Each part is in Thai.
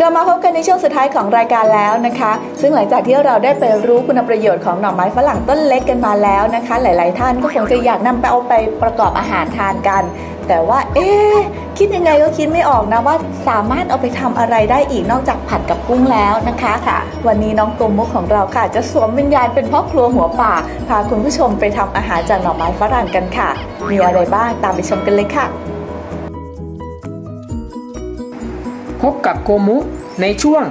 กลับมาพบกันในช่วงสุดท้ายของรายการแล้วนะคะ ซึ่งหลังจากที่เราได้ไปรู้คุณประโยชน์ของหน่อไม้ฝรั่งต้นเล็กกันมาแล้วนะคะ หลาย ๆ ท่านก็คงจะอยากนำไปเอาไปประกอบอาหารทานกัน แต่ว่า เอ๊คิดยังไงก็คิดไม่ออกนะว่าสามารถเอาไปทำอะไรได้อีกนอกจากผัดกับกุ้งแล้วนะคะค่ะ วันนี้น้องตุมมุกของเราค่ะ จะสวมวิญญาณเป็นพ่อครัวหัวป่าพาคุณผู้ชมไปทำอาหารจากหน่อไม้ฝรั่งกันค่ะ มีอะไรบ้างตามไปชมกันเลยค่ะ พบกับโกมุในช่วง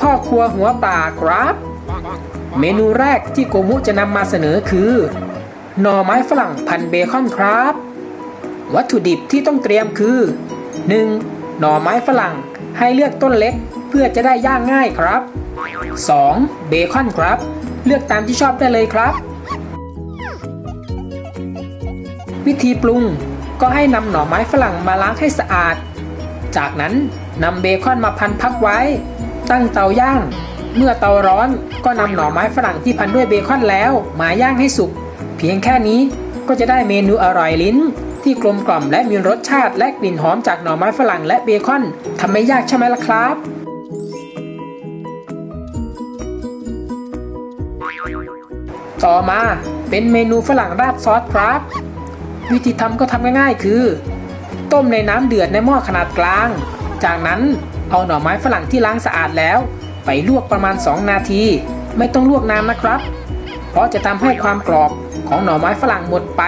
พ่อครัวหัวป่าครับ เมนูแรกที่โกมุจะนำมาเสนอคือหน่อไม้ฝรั่งพันเบคอนครับ วัตถุดิบที่ต้องเตรียมคือ 1. หน่อไม้ฝรั่งให้เลือกต้นเล็กเพื่อจะได้ย่างง่ายครับ 2. เบคอนครับ เลือกตามที่ชอบได้เลยครับ วิธีปรุงก็ให้นำหน่อไม้ฝรั่งมาล้างให้สะอาด จากนั้นนำเบคอนมาพันพักไว้ ตั้งเตาย่าง เมื่อเตาร้อนก็นำหน่อไม้ฝรั่งที่พันด้วยเบคอนแล้ว มาย่างให้สุก เพียงแค่นี้ก็จะได้เมนูอร่อยลิ้น ที่กลมกล่อมและมีรสชาติและกลิ่นหอมจากหน่อไม้ฝรั่งและเบคอนทำไม่ยากใช่ไหมล่ะครับต่อมาเป็นเมนูฝรั่งราดซอสครับ วิธีทำก็ทำง่ายๆคือ ต้มในน้ำเดือดในหม้อขนาดกลาง จากนั้นเอาหน่อไม้ฝรั่งที่ล้างสะอาดแล้ว ไปลวกประมาณ 2 นาที ไม่ต้องลวกนานนะครับ เพราะจะทำให้ความกรอบของหน่อไม้ฝรั่งหมดไป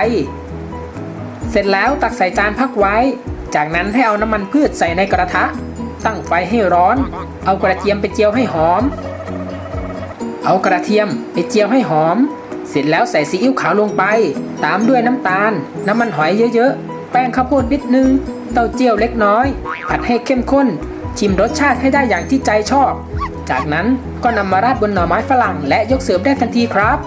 เสร็จแล้วตักใส่จานพักไว้ จากนั้นให้เอาน้ำมันพืชใส่ในกระทะ ตั้งไฟให้ร้อน เอากระเทียมไปเจียวให้หอม เอากระเทียมไปเจียวให้หอม เสร็จแล้วใส่ซีอิ๊วขาวลงไป ตามด้วยน้ำตาล น้ำมันหอยเยอะๆ แป้งข้าวโพดนิดนึง เต้าเจี้ยวเล็กน้อยผัดให้เข้มข้น ชิมรสชาติให้ได้อย่างที่ใจชอบ จากนั้นก็นำมาราดบนหน่อไม้ฝรั่งและยกเสิร์ฟได้ทันทีครับ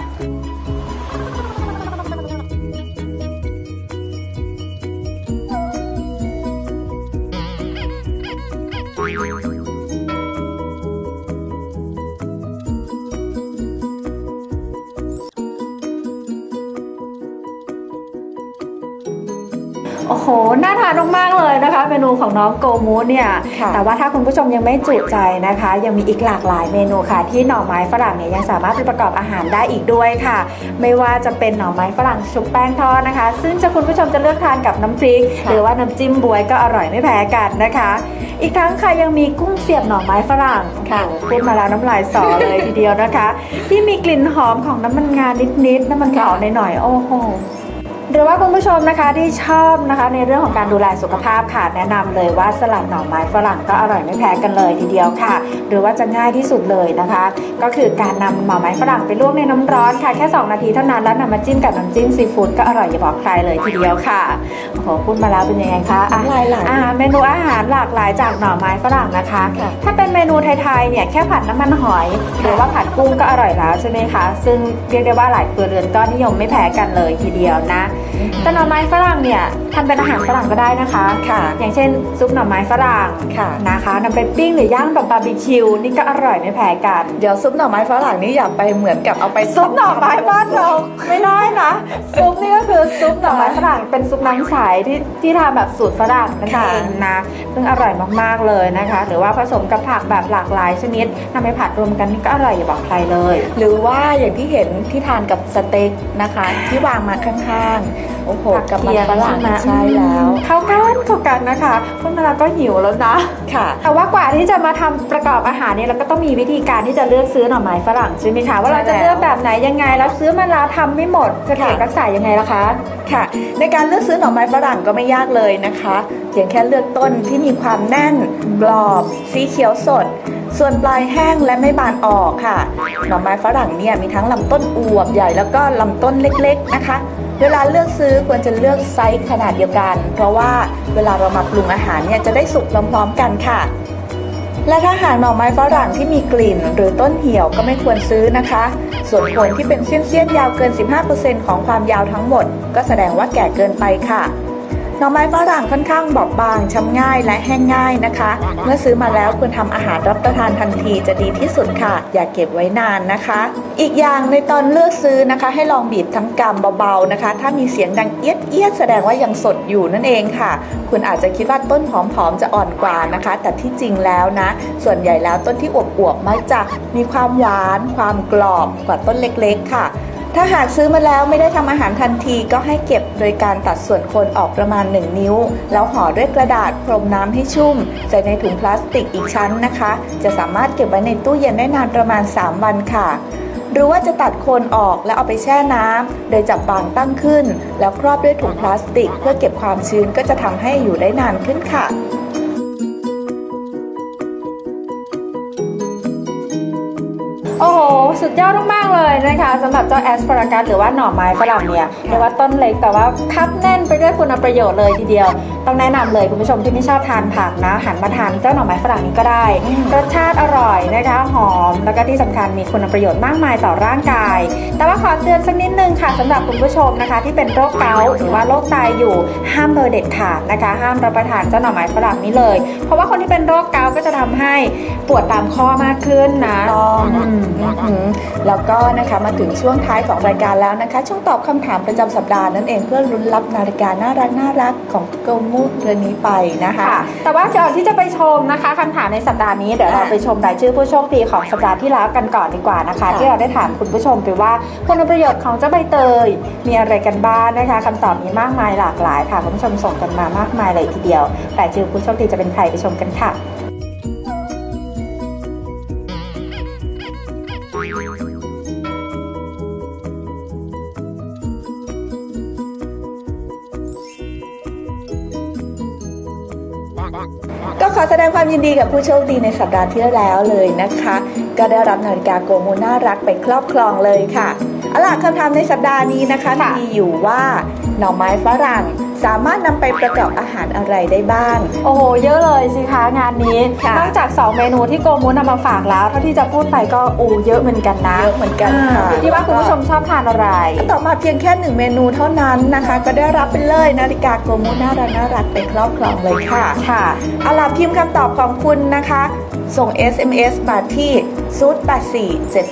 โอ้โห น่าทานมากๆเลยนะคะ เมนูของน้องโกมูเนี่ย ค่ะแต่ว่าถ้าคุณผู้ชมยังไม่จุใจนะคะ ยังมีอีกหลากหลายเมนูค่ะ ที่หน่อไม้ฝรั่งเนี่ยยังสามารถไปประกอบอาหารได้อีกด้วยค่ะ ไม่ว่าจะเป็นหน่อไม้ฝรั่งชุบแป้งทอดนะคะ ซึ่งจะคุณผู้ชมจะเลือกทานกับน้ำพริกหรือว่าน้ำจิ้มบวยก็อร่อยไม่แพ้กันนะคะ อีกทั้งค่ะยังมีกุ้งเสียบหน่อไม้ฝรั่ง ค่ะโอ้โหพูดมาแล้วน้ำลายสอเลยทีเดียวนะคะ ที่มีกลิ่นหอมของน้ำมันงานิดๆน้ำมันเผาหน่อยๆโอ้โห หรือว่าคุณผู้ชมนะคะที่ชอบนะคะในเรื่องของการดูแลสุขภาพค่ะแนะนำเลยว่าสลัดหน่อไม้ฝรั่งก็อร่อยไม่แพ้กันเลยทีเดียวค่ะ หรือว่าจะง่ายที่สุดเลยนะคะ ก็คือการนำหน่อไม้ฝรั่งไปลวกในน้ำร้อนค่ะแค่ 2 นาทีเท่านั้นแล้วนำมาจิ้มกับน้ำจิ้มซีฟู้ดก็อร่อยอย่าบอกใครเลยทีเดียวค่ะโอ้โหพูดมาแล้วเป็นยังไงคะอะหลายหลายอ่าเมนูอาหารหลากหลายจากหน่อไม้ฝรั่งนะคะค่ะถ้าเป็นเมนูไทยๆเนี่ยแค่ผัดน้ำมันหอย หรือว่าผัดกุ้งก็อร่อยแล้วใช่ไหมคะซึ่งเรียกได้ว่าหลายครัวเรือนก็นิยมไม่แพ้กันเลยทีเดียวนะแต่หน่อไม้ฝรั่งเนี่ยทำเป็นอาหารฝรั่งก็ได้นะคะ ค่ะ อย่างเช่น ซุปหน่อไม้ฝรั่งค่ะนะคะนำไปปิ้งหรือย่างแบบบาร์บีคิวนี่ก็อร่อยไม่แพ้กัน เดี๋ยวซุปหน่อไม้ฝรั่งนี่อย่าไปเหมือนกับเอาไปซุปหน่อไม้บ้านเราไม่ได้นะซุปนี่ก็คือซุปหน่อไม้ฝรั่งเป็นซุปน้ำใสที่ที่ทำแบบสูตรฝรั่งนั่นค่ะเองนะซึ่งอร่อยมากๆเลยนะคะ หรือว่าผสมกับผักแบบหลากหลายชนิดนำไปผัดรวมกันนี่ก็อร่อยอย่าบอกใครเลย หรือว่าอย่างที่เห็นที่ทานกับสเต็กนะคะ ที่วางมาข้างๆโอ้โหผักกับมันเคียงฝรั่งใช่ไหมใช่แล้วเข้ากันเข้ากันนะคะพูดมาแล้วก็หิวแล้วนะค่ะ แต่ว่ากว่าที่จะมาทำประกอบอาหารเนี่ยเราก็ต้องมีวิธีการที่จะเลือกซื้อหน่อไม้ฝรั่งใช่ไหมคะว่าเราจะใช่แล้วเลือกแบบไหนยังไงแล้วซื้อมาแล้วทำไม่หมดจะเก็บค่ะรักษายังไงล่ะคะค่ะ ในการเลือกซื้อหน่อไม้ฝรั่งก็ไม่ยากเลยนะคะ เพียงแค่เลือกต้นที่มีความแน่นกรอบ สีเขียวสดส่วนปลายแห้งและไม่บานออกค่ะ หน่อไม้ฝรั่งเนี่ยมีทั้งลำต้นอวบใหญ่แล้วก็ลำต้นเล็กๆนะคะ เวลาเลือกซื้อควรจะเลือกไซส์ขนาดเดียวกัน เพราะว่าเวลาเรามาปรุงอาหารเนี่ยจะได้สุกพร้อมๆกันค่ะ และถ้าหากหน่อไม้ฝรั่งที่มีกลิ่น หรือต้นเหี่ยวก็ไม่ควรซื้อนะคะ ส่วนผลที่เป็นเสี้ยนๆยาวเกิน 15%ของความยาวทั้งหมด ก็แสดงว่าแก่เกินไปค่ะ หน่อไม้ฝรั่งค่อนข้างบอบบางช้ำง่ายและแห้งง่ายนะคะ เมื่อซื้อมาแล้วควรทำอาหารรับประทานทันทีจะดีที่สุดค่ะ อย่าเก็บไว้นานนะคะ อีกอย่างในตอนเลือกซื้อนะคะ ให้ลองบีบทั้งกำเบาๆนะคะ ถ้ามีเสียงดังเอียดเอียดแสดงว่ายังสดอยู่นั่นเองค่ะ คุณอาจจะคิดว่าต้นหอมๆจะอ่อนกว่านะคะ แต่ที่จริงแล้วนะ ส่วนใหญ่แล้วต้นที่อวบๆมักจะมีความหวาน ความกรอบกว่าต้นเล็กๆค่ะ ถ้าหากซื้อมาแล้วไม่ได้ทำอาหารทันทีก็ให้เก็บโดยการตัดส่วนโคนออกประมาณ 1 นิ้ว แล้วห่อด้วยกระดาษพรมน้ำให้ชุ่ม ใส่ในถุงพลาสติกอีกชั้นนะคะ จะสามารถเก็บไว้ในตู้เย็นได้นานประมาณ 3 วันค่ะหรือว่าจะตัดโคนออกแล้วเอาไปแช่น้ำโดยจับวางตั้งขึ้น แล้วครอบด้วยถุงพลาสติก เพื่อเก็บความชื้นก็จะทำให้อยู่ได้นานขึ้นค่ะ โอ้โห สุดยอดมากๆเลยนะคะสำหรับเจ้าแอสพารากัสหรือว่าหน่อไม้ฝรั่งเนี่ยเรียกว่าต้นเล็กแต่ว่าคับแน่นไปด้วยคุณประโยชน์เลยทีเดียว ต้องแนะนำเลยคุณผู้ชมที่ไม่ชอบทานผักนะ หันมาทานเจ้าหน่อไม้ฝรั่งนี้ก็ได้ รสชาติอร่อยนะคะหอม แล้วก็ที่สำคัญมีคุณประโยชน์มากมายต่อร่างกาย แต่ว่าขอเตือนสักนิดนึงค่ะสำหรับคุณผู้ชมนะคะ ที่เป็นโรคเกาต์หรือว่าโรคไตอยู่ห้ามโดยเด็ดขาดนะคะ ห้ามรับประทานเจ้าหน่อไม้ฝรั่งนี้เลย เพราะว่าคนที่เป็นโรคเกาต์ก็จะทำให้ปวดตามข้อมากขึ้นนะต้องอืมอื้อหือแล้วก็นะคะมาถึงช่วงท้ายของรายการแล้วนะคะ ช่วงตอบคำถามประจำสัปดาห์นั่นเองเพื่อลุ้นรับนาฬิกาน่ารักน่ารักของเกลมูเรือนนี้ไปนะคะค่ะแต่ว่าก่อนที่จะไปชมนะคะคำถามในสัปดาห์นี้เดี๋ยวเราอะไปชมรายชื่อผู้โชคดีของสัปดาห์ที่แล้วกันก่อนดีกว่านะคะค่ะที่เราได้ถามคุณผู้ชมไปว่าคุณประโยชน์ของเจ้าใบเตยมีอะไรกันบ้างนะคะคำตอบมีมากมายหลากหลายค่ะคุณผู้ชมส่งกันมามากมายเลยทีเดียวรายชื่อผู้โชคดีจะเป็นใครไปชมกันค่ะ ก็ขอแสดงความยินดีกับผู้โชคดีในสัปดาห์ที่แล้วเลยนะคะ ก็ได้รับนาฬิกาโกโมน่ารักไปครอบครองเลยค่ะเอาล่ะคำถามในสัปดาห์นี้นะคะค่ะมีอยู่ว่าหน่อไม้ฝรั่ง สามารถนำไปประกอบอาหารอะไรได้บ้าง โอ้โห เยอะเลยสิคะงานนี้ค่ะนอกจาก 2 เมนูที่โกมุนนำมาฝากแล้ว เท่าที่จะพูดไปก็อูเยอะเหมือนกันนะเยอะเหมือนกันค่ะอ่าที่ว่าคุณผู้ชมชอบทานอะไรต่อมาเพียงแค่หนึ่งเมนูเท่านั้นนะคะ ก็ได้รับไปเลยนาฬิกาโกโมน่ารักน่ารักไปครอบครองเลยค่ะค่ะเอาล่ะพิมพ์คำตอบของคุณนะคะ ส่ง SMS มาที่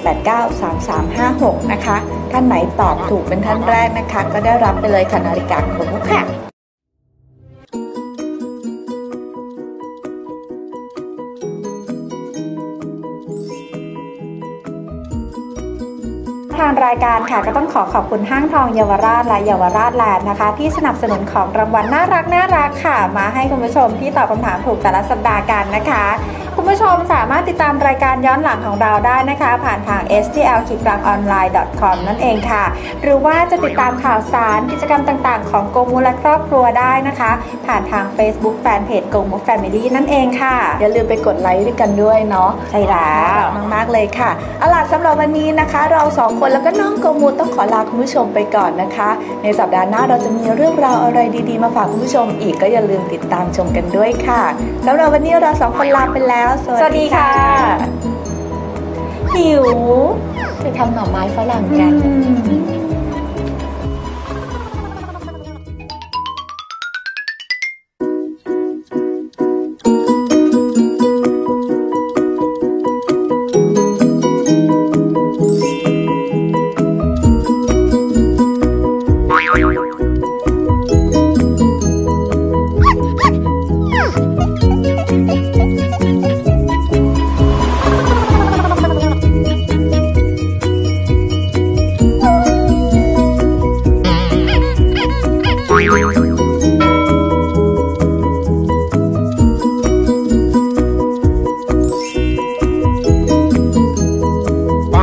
0847893356 นะคะ ท่านไหนตอบถูกเป็นท่านแรกนะคะ ก็ได้รับไปเลยค่ะนาฬิกาโกโมค่ะางรายการค่ะ ก็ต้องขอขอบคุณห้างทองเยาวราชและเยาวราชแลนด์นะคะ ที่สนับสนุนของรางวัลน่ารักน่ารักค่ะ มาให้คุณผู้ชมที่ตอบคำถามถูกแต่ละสัปดาห์กันนะคะ คุณผู้ชมสามารถติดตามรายการย้อนหลังของเราได้นะคะ ผ่านทาง stl k i k r a n g o n l i n e com นั่นเองค่ะ หรือว่าจะติดตามข่าวสารกิจกรรมต่างๆ ของโกมูและครอบครัวได้นะคะ ผ่านทาง Facebook Fanpage โกมู Family นั่นเองค่ะ อย่าลืมไปกดไลค์ด้วยกันด้วยเนาะใช่แล้วน่ารักมากๆเลยค่ะเอาล่ะสำหรับวันนี้นะคะ เราสองคนแล้วก็น้องโกมูต้องขอลาคุณผู้ชมไปก่อนนะคะ ในสัปดาห์หน้าเราจะมีเรื่องราวอะไรดีๆ มาฝากคุณผู้ชมอีกก็อย่าลืมติดตามชมกันด้วยค่ะสำหรับวันนี้เราสองคนลาไปแล้วสวัสดีค่ะ หิวไปทำหน่อไม้ฝรั่งกัน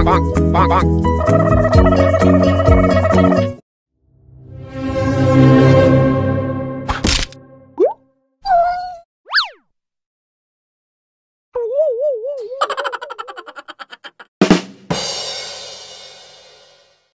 bonk, bonk, bonk, bonk.